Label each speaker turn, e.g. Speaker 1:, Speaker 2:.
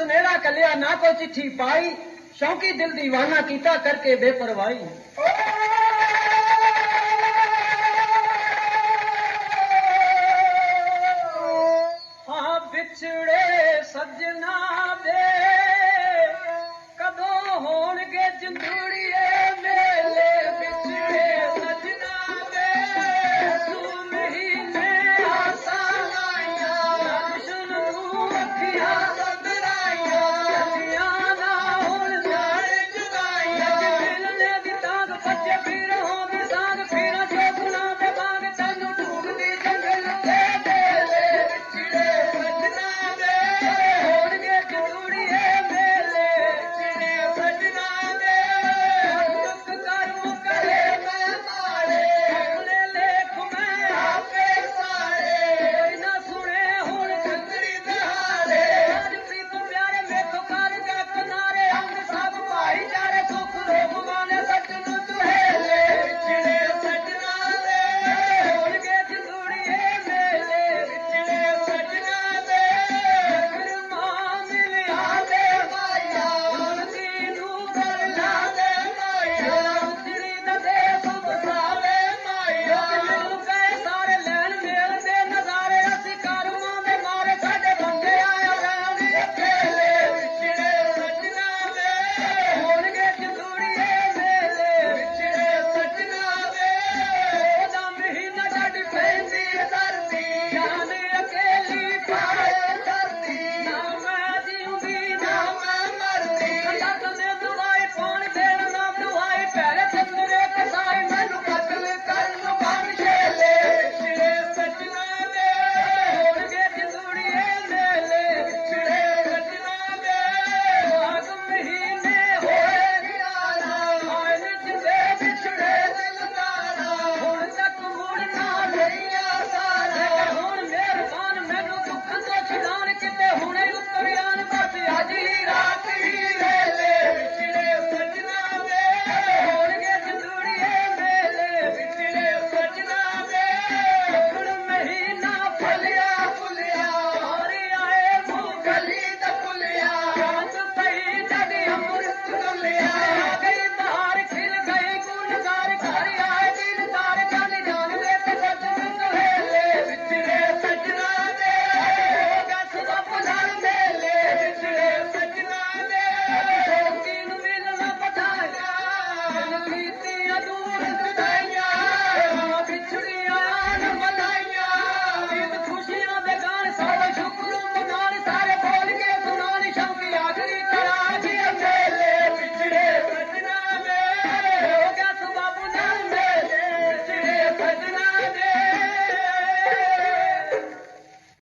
Speaker 1: ਸੁਨੇਹਾ ਕੱਲਿਆ, ਨਾ ਕੋਈ ਚਿੱਠੀ ਪਾਈ। ਸ਼ੌਂਕੀ ਦਿਲ دیਵਾਨਾ ਕੀਤਾ ਕਰਕੇ ਬੇਪਰਵਾਹੀ। ਹਾਂ ਵਿਛੜੇ ਸੱਜਣਾ happy.